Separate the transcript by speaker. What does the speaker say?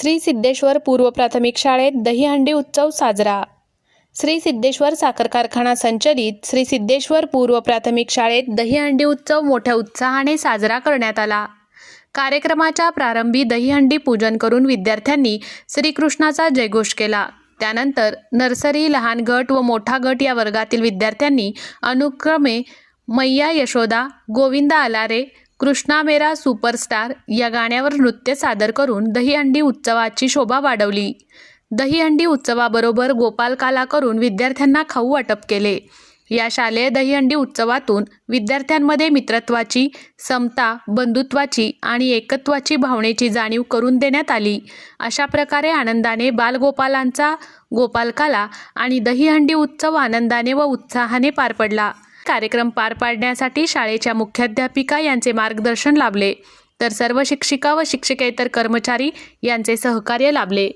Speaker 1: श्री सिद्धेश्वर पूर्व प्राथमिक शाळेत दहीहंडी उत्सव साजरा. श्री सिद्धेश्वर साखर कारखाना संचलित श्री सिद्धेश्वर पूर्व प्राथमिक शाळेत दहीहंडी उत्सव मोठ्या उत्साहाने साजरा करण्यात आला. कार्यक्रमाच्या प्रारंभी दहीहंडी पूजन करून विद्यार्थ्यांनी श्रीकृष्णाचा जयघोष केला. त्यानंतर नर्सरी लहान गट व मोठा गट या वर्गातील विद्यार्थ्यांनी अनुक्रमे मैया यशोदा गोविंदा आलारे कृष्णा मेरा सुपरस्टार या गाण्यावर नृत्य सादर करून दहीहंडी उत्सवाची शोभा वाढवली. दहीहंडी उत्सवाबरोबर गोपालकाला करून विद्यार्थ्यांना खाऊ वाटप केले. या शालेय दहीहंडी उत्सवातून विद्यार्थ्यांमध्ये मित्रत्वाची समता बंधुत्वाची आणि एकत्वाची भावनेची जाणीव करून देण्यात आली. अशा प्रकारे आनंदाने बालगोपालांचा गोपालकाला आणि दहीहंडी उत्सव आनंदाने व उत्साहाने पार पडला. कार्यक्रम पार पाडण्यासाठी शाळेच्या मुख्याध्यापिका यांचे मार्गदर्शन लाभले. तर सर्व शिक्षिका व शिक्षकेतर कर्मचारी यांचे सहकार्य लाभले.